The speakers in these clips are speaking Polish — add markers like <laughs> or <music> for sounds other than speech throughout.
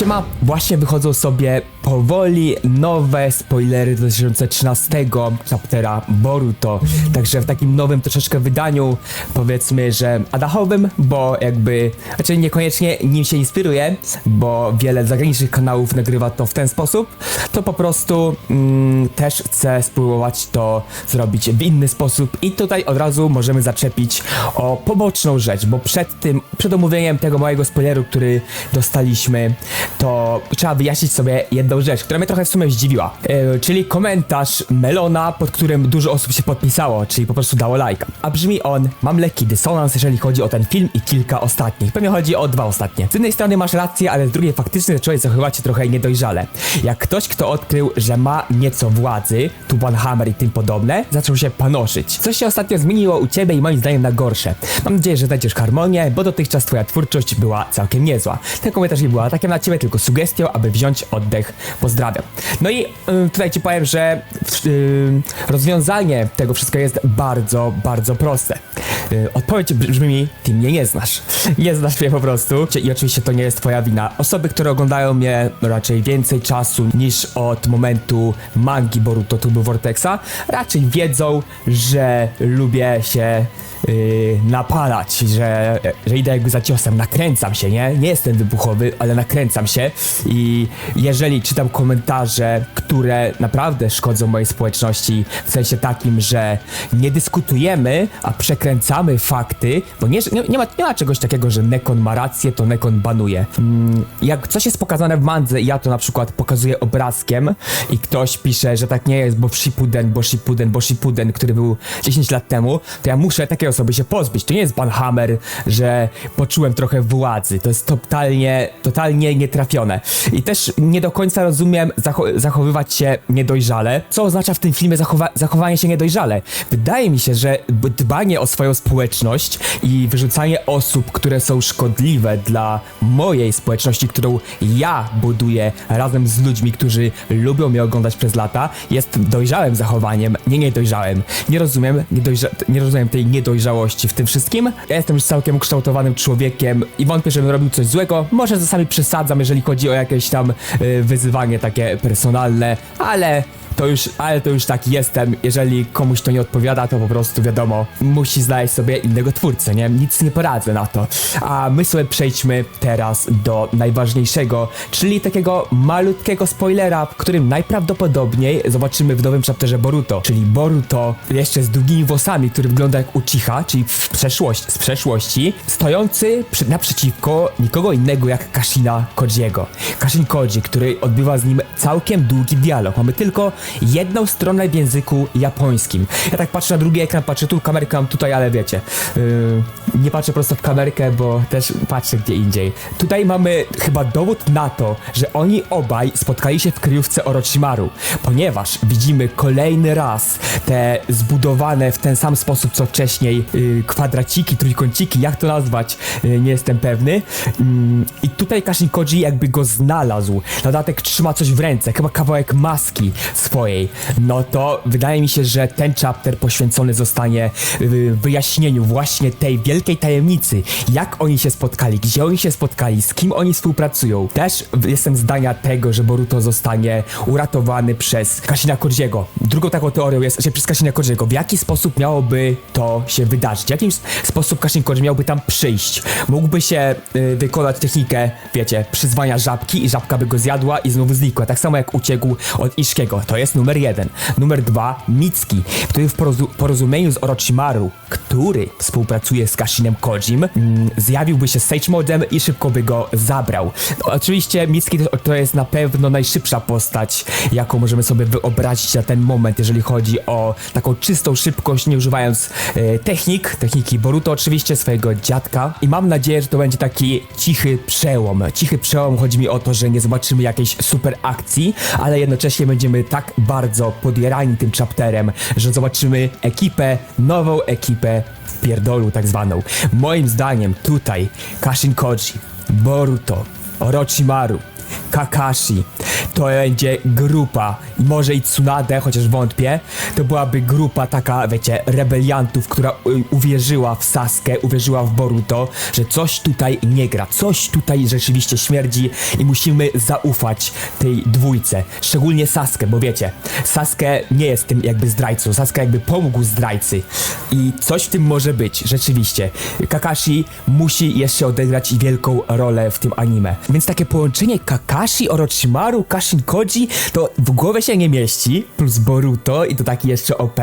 Siema, właśnie wychodzą sobie powoli nowe spoilery do 2013 chaptera Boruto. Także w takim nowym troszeczkę wydaniu, powiedzmy, że adachowym, bo jakby, znaczy niekoniecznie nim się inspiruje, bo wiele zagranicznych kanałów nagrywa to w ten sposób, to po prostu mm, też chcę spróbować to zrobić w inny sposób i tutaj od razu możemy zaczepić o poboczną rzecz, bo przed tym, przed omówieniem tego małego spoileru, który dostaliśmy, to trzeba wyjaśnić sobie jedną rzecz, która mnie trochę w sumie zdziwiła. E, czyli komentarz Melona, pod którym dużo osób się podpisało, czyli po prostu dało lajka. A brzmi on, mam lekki dysonans, jeżeli chodzi o ten film i kilka ostatnich. Pewnie chodzi o dwa ostatnie. Z jednej strony masz rację, ale z drugiej faktycznie zacząłeś zachowywać się trochę niedojrzale. Jak ktoś, kto odkrył, że ma nieco władzy, Tuban Hammer i tym podobne, zaczął się panoszyć. Coś się ostatnio zmieniło u ciebie i moim zdaniem na gorsze. Mam nadzieję, że znajdziesz harmonię, bo dotychczas twoja twórczość była całkiem niezła. Ten komentarz nie był atakiem na ciebie, tylko sugestią, aby wziąć oddech. Pozdrawiam. No i y, tutaj ci powiem, że y, rozwiązanie tego wszystkiego jest bardzo, bardzo proste. Y, odpowiedź brzmi, ty mnie nie znasz. <laughs> Nie znasz mnie po prostu. I oczywiście to nie jest twoja wina. Osoby, które oglądają mnie raczej więcej czasu niż od momentu mangi Boruto Tubu Vortexa, raczej wiedzą, że lubię się yy, napalać, że, że idę jakby za ciosem, nakręcam się, nie? Nie jestem wybuchowy, ale nakręcam się i jeżeli czytam komentarze, które naprawdę szkodzą mojej społeczności, w sensie takim, że nie dyskutujemy, a przekręcamy fakty, bo nie, nie, nie, ma, nie ma czegoś takiego, że Nekon ma rację, to Nekon banuje. Mm, jak coś jest pokazane w mandze i ja to na przykład pokazuję obrazkiem i ktoś pisze, że tak nie jest, bo Shippuden, bo Shippuden, bo Shippuden, który był 10 lat temu, to ja muszę takiej osoby się pozbyć. To nie jest Banhammer, że poczułem trochę władzy. To jest totalnie, totalnie nietrafione. I też nie do końca rozumiem zacho- zachowywać się niedojrzale. Co oznacza w tym filmie zachowa- zachowanie się niedojrzale? Wydaje mi się, że dbanie o swoją społeczność i wyrzucanie osób, które są szkodliwe dla mojej społeczności, którą ja buduję razem z ludźmi, którzy lubią mnie oglądać przez lata, jest dojrzałym zachowaniem, nie niedojrzałym. Nie rozumiem, niedojrza- nie rozumiem tej niedojrzałości w tym wszystkim. Ja jestem już całkiem ukształtowanym człowiekiem i wątpię, żebym robił coś złego. Może czasami przesadzam, jeżeli chodzi o jakieś tam y, wyzywanie takie personalne, ale to już, ale to już tak jestem. Jeżeli komuś to nie odpowiada, to po prostu wiadomo, musi znaleźć sobie innego twórcę, nie? Nic nie poradzę na to. A my sobie przejdźmy teraz do najważniejszego, czyli takiego malutkiego spoilera, w którym najprawdopodobniej zobaczymy w nowym chapterze Boruto, czyli Boruto jeszcze z długimi włosami, który wygląda jak Uchiha, czyli w przeszłości, z przeszłości, stojący przy, naprzeciwko nikogo innego jak Kashina Kojiego. Kashin Koji, który odbywa z nim całkiem długi dialog. Mamy tylko jedną stronę w języku japońskim. Ja tak patrzę na drugi ekran, patrzę tu, kamerkę mam tutaj, ale wiecie, yy, nie patrzę prosto w kamerkę, bo też patrzę gdzie indziej. Tutaj mamy chyba dowód na to, że oni obaj spotkali się w kryjówce Orochimaru, ponieważ widzimy kolejny raz te zbudowane w ten sam sposób co wcześniej yy, kwadraciki, trójkąciki, jak to nazwać, yy, nie jestem pewny. Mm, I tutaj Kashin Koji jakby go znalazł. Na dodatek trzyma coś w ręce, chyba kawałek maski swojej. No to wydaje mi się, że ten chapter poświęcony zostanie yy, wyjaśnieniu właśnie tej wielkiej tajemnicy, jak oni się spotkali, gdzie oni się spotkali, z kim oni współpracują. Też jestem zdania tego, że Boruto zostanie uratowany przez Kashina Kojiego. Drugą taką teorią jest, że przez Kashina Kojiego. W jaki sposób miałoby to się wydarzyć? W jakim sposób Kashin Koji miałby tam przyjść? Mógłby się yy, wykonać technikę, wiecie, przyzwania żabki i żabka by go zjadła i znowu znikła. Tak samo jak uciekł od Ishkiego. To jest numer jeden. Numer dwa, Mitsuki, który w porozu- porozumieniu z Orochimaru, który współpracuje z Kashinem Kojim, mm, zjawiłby się Sage Modem i szybko by go zabrał. Oczywiście Mitsuki to, to jest na pewno najszybsza postać, jaką możemy sobie wyobrazić na ten moment, jeżeli chodzi o taką czystą szybkość, nie używając e, technik, techniki Boruto oczywiście, swojego dziadka i mam nadzieję, że to będzie taki cichy przełom. Cichy przełom, chodzi mi o to, że nie zobaczymy jakiejś super akcji, ale jednocześnie będziemy tak bardzo podjarani tym chapterem, że zobaczymy ekipę, nową ekipę w pierdolu tak zwaną. Moim zdaniem tutaj Kashin Koji, Boruto, Orochimaru, Kakashi. To będzie grupa, może i Tsunade, chociaż wątpię. To byłaby grupa taka, wiecie, rebeliantów, która y, uwierzyła w Saskę, uwierzyła w Boruto, że coś tutaj nie gra, coś tutaj rzeczywiście śmierdzi i musimy zaufać tej dwójce. Szczególnie Saskę, bo wiecie, Saskę nie jest tym jakby zdrajcą, Saskę jakby pomógł zdrajcy. I coś w tym może być, rzeczywiście. Kakashi musi jeszcze odegrać wielką rolę w tym anime. Więc takie połączenie Kakashi, Orochimaru, Kashin Koji to w głowie się nie mieści, plus Boruto i to taki jeszcze OP,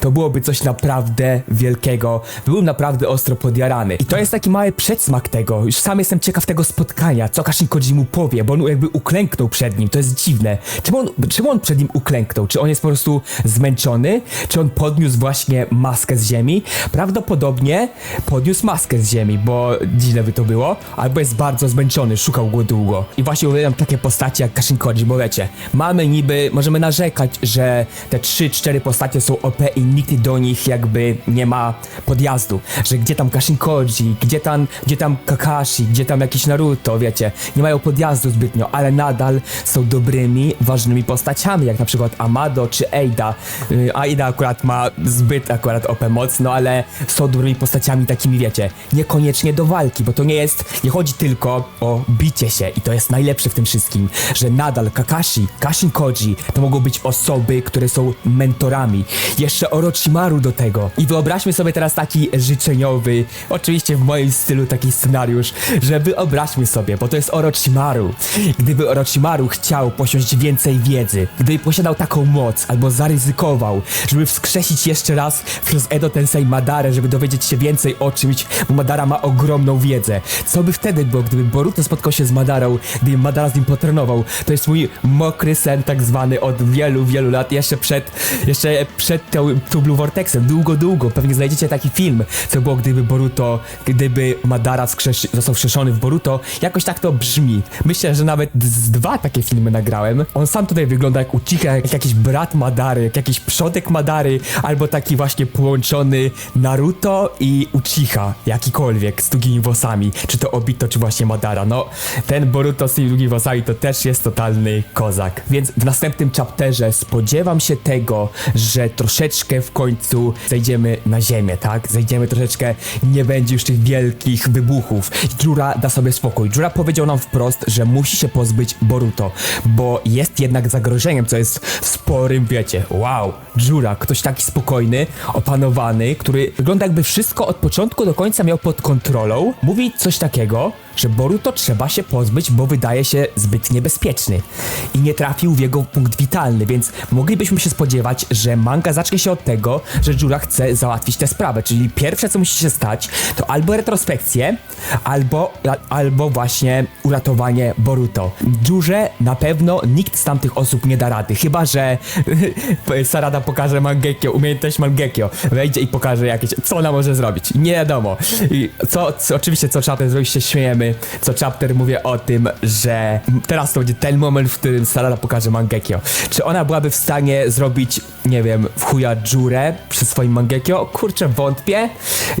to byłoby coś naprawdę wielkiego. Byłem naprawdę ostro podjarany. I to jest taki mały przedsmak tego. Już sam jestem ciekaw tego spotkania, co Kashin Koji mu powie, bo on jakby uklęknął przed nim. To jest dziwne. Czemu on, czemu on przed nim uklęknął? Czy on jest po prostu zmęczony? Czy on podniósł właśnie maskę z ziemi? Prawdopodobnie podniósł maskę z ziemi, bo dziwne by to było. Albo jest bardzo zmęczony, szukał go długo. I właśnie uwielbiam takie postacie jak Kashin Koji, bo wiecie, mamy niby, możemy narzekać, że te 3-4 postacie są OP i nikt do nich jakby nie ma podjazdu. Że gdzie tam Kashin Koji, gdzie tam, gdzie tam Kakashi, gdzie tam jakiś Naruto, wiecie, nie mają podjazdu zbytnio, ale nadal są dobrymi, ważnymi postaciami, jak na przykład Amado czy Eida. Yy, Aida akurat ma zbyt akurat OP mocno, ale są dobrymi postaciami takimi, wiecie, niekoniecznie do walki, bo to nie jest, nie chodzi tylko o bicie się i to jest najlepsze w tym wszystkim, że nadal Kakashi, Kashin Koji to mogą być osoby, które są mentorami. Jeszcze Orochimaru do tego. I wyobraźmy sobie teraz taki życzeniowy, oczywiście w moim stylu taki scenariusz, że wyobraźmy sobie, bo to jest Orochimaru. Gdyby Orochimaru chciał posiąść więcej wiedzy, gdyby posiadał taką moc, albo zaryzykował, żeby wskrzesić jeszcze raz przez Edo Tensei Madarę, żeby dowiedzieć się więcej o czymś, bo Madara ma ogromną wiedzę. Co by wtedy było, gdyby Boruto spotkał się z Madarą, gdyby Madara z nim potrenował? To jest mój mokry sen tak zwany od wielu, wielu lat, jeszcze przed, jeszcze przed tą, tą Blue Vortexem, długo, długo. Pewnie znajdziecie taki film, co było, gdyby Boruto, gdyby Madara został wskrzeszony w Boruto. Jakoś tak to brzmi. Myślę, że nawet z dwa takie filmy nagrałem. On sam tutaj wygląda jak Uchiha, jak jakiś brat Madary, jak jakiś przodek Madary, albo taki właśnie połączony Naruto i Uchiha, jakikolwiek, z długimi włosami. Czy to Obito, czy właśnie Madara. No, ten Boruto z tymi długimi włosami to też jest totalny kozak. Więc w następnym chapterze spodziewam się tego, że troszeczkę w końcu zejdziemy na ziemię, tak? Zejdziemy troszeczkę, nie będzie już tych wielkich wybuchów. Jura da sobie spokój. Jura powiedział nam wprost, że musi się pozbyć Boruto, bo jest jednak zagrożeniem, co jest sporym, wiecie, wow, Jura, ktoś taki spokojny, opanowany, który wygląda jakby wszystko od początku do końca miał pod kontrolą, mówi coś takiego, że Boruto trzeba się pozbyć, bo wydaje się zbyt niebezpieczny i nie trafił w jego punkt witalny, więc moglibyśmy się spodziewać, że manga zacznie się od tego, że Jura chce załatwić tę sprawę, czyli pierwsze co musi się stać, to albo retrospekcje, albo, albo właśnie uratowanie Boruto. Jurze na pewno nikt z tamtych osób nie da rady, chyba że <laughs> Sarada pokaże Mangekyo, umiejętność Mangekyo, wejdzie i pokaże jakieś, co ona może zrobić, nie wiadomo. I co, co oczywiście co chapter zrobić się śmiejemy, co chapter mówię o tym, że teraz to będzie ten moment, w którym Sarada pokaże Mangekyo. Czy ona byłaby w stanie zrobić, nie wiem, w chuja Jurę przy swoim Mangekyo? Kurczę, wątpię.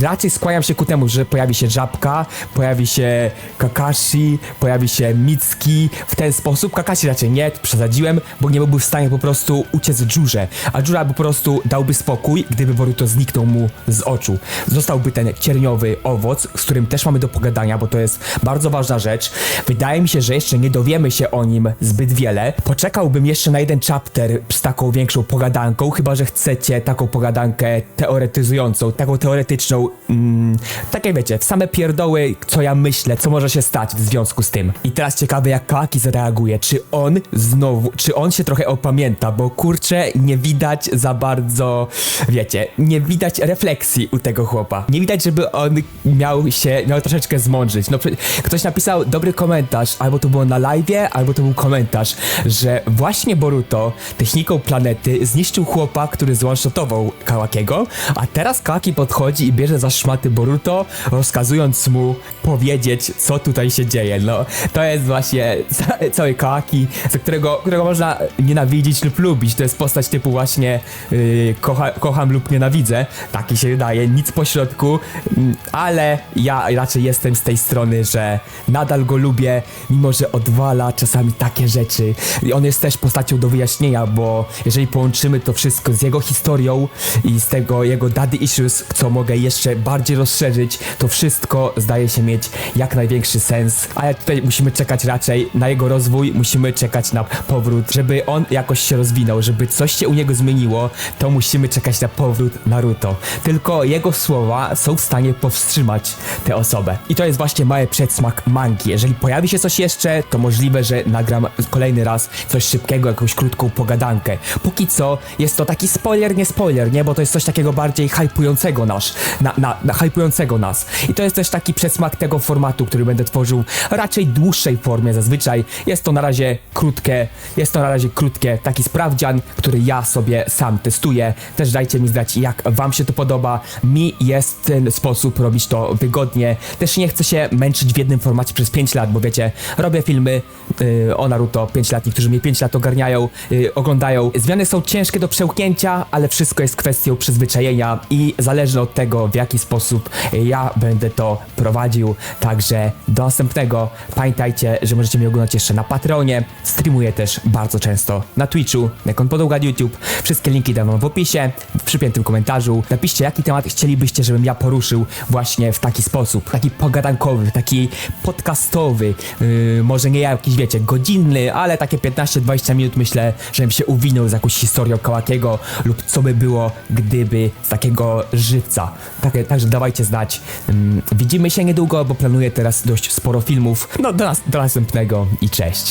Raczej skłaniam się ku temu, że pojawi się Żabka, pojawi się Kakashi, pojawi się Mitsuki w ten sposób. Kakashi raczej nie, przesadziłem, bo nie byłby w stanie po prostu uciec Jurze, a Jura po prostu dałby spokój, gdyby Boruto zniknął mu z oczu. Zostałby ten cierniowy owoc, z którym też mamy do pogadania, bo to jest bardzo ważna rzecz. Wydaje mi się, że jeszcze nie dowiemy się o nim zbyt wiele. Poczekałbym jeszcze na jeden chapter z taką większą pogadanką, chyba że chcecie taką pogadankę teoretyzującą, taką teoretyczną, mm, takie wiecie, same pierdoły, co ja myślę, co może się stać w związku z tym. I teraz ciekawe, jak Kaki zareaguje. Czy on znowu, czy on się trochę opamięta, bo kurczę, nie widać za bardzo, wiecie, nie widać refleksji u tego chłopa. Nie widać, żeby on miał się, miał troszeczkę zmądrzyć. No, ktoś napisał dobry komentarz, albo to było na live'ie, albo to był komentarz, że właśnie Boruto techniką planety zniszczył chłopa, który zwanshotował Kałakiego, a teraz Kałaki podchodzi i bierze za szmaty Boruto, rozkazując mu powiedzieć, co tutaj się dzieje. No, to jest właśnie <laughs> ca- cały Kałaki, za którego, którego można nienawidzić lub lubić. To jest postać typu właśnie yy, kocha, kocham lub nienawidzę. Taki się wydaje, nic po środku, mm, ale ja raczej jestem z tej strony, że nadal go lubię, mimo że odwala czasami takie rzeczy. I on jest też postacią do wyjaśnienia, bo jeżeli połączymy to wszystko z jego historią i z tego jego daddy issues, co mogę jeszcze bardziej rozszerzyć, to wszystko zdaje się mieć jak największy sens. Ale tutaj musimy czekać raczej na jego rozwój, musimy czekać na powrót, żeby on jakoś się rozwinął, żeby coś się u niego zmieniło, to musimy czekać na powrót Naruto. Tylko jego słowa są w stanie powstrzymać tę osobę. I to jest właśnie mały przedsmak mangi. Jeżeli pojawi się coś jeszcze, to możliwe, że nagram kolejny raz coś szybkiego, jakąś krótką pogadankę. Póki co jest to taki spoiler, nie spoiler, nie? Bo to jest coś takiego bardziej hypującego nasz, na, na, na hypującego nas. I to jest też taki przedsmak tego formatu, który będę tworzył raczej dłuższej formie zazwyczaj. Jest to na razie krótkie, jest to na razie krótkie, taki sprawdzian, który ja sobie sam testuję. Też dajcie mi znać, jak wam się to podoba. Mi jest ten sposób robić to wygodnie. Też nie chcę się męczyć w jednym formacie przez 5 lat, bo wiecie, robię filmy yy, o Naruto 5 lat, niektórzy mnie 5 lat ogarniają, yy, oglądają. Zmiany są ciężkie do przełknięcia, ale wszystko jest kwestią przyzwyczajenia i zależne od tego, w jaki sposób ja będę to prowadził. Także do następnego. Pamiętajcie, że możecie mnie oglądać jeszcze na Patreonie. Streamuję też bardzo często na Twitchu, jak on podłga YouTube. Wszystkie linki dam wam w opisie, w przypiętym komentarzu. Napiszcie, jaki temat chcielibyście, żebym ja poruszył właśnie w taki sposób. Taki pogadankowy, taki podcastowy. Yy, może nie jakiś, wiecie, godzinny, ale takie 15-20 minut myślę, żebym się uwinął z jakąś historią Kałakiego lub co by było, gdyby z takiego żywca. Tak, także dawajcie znać. Ym, widzimy się niedługo, bo planuję teraz dość sporo filmów. No do, nas, do następnego i cześć.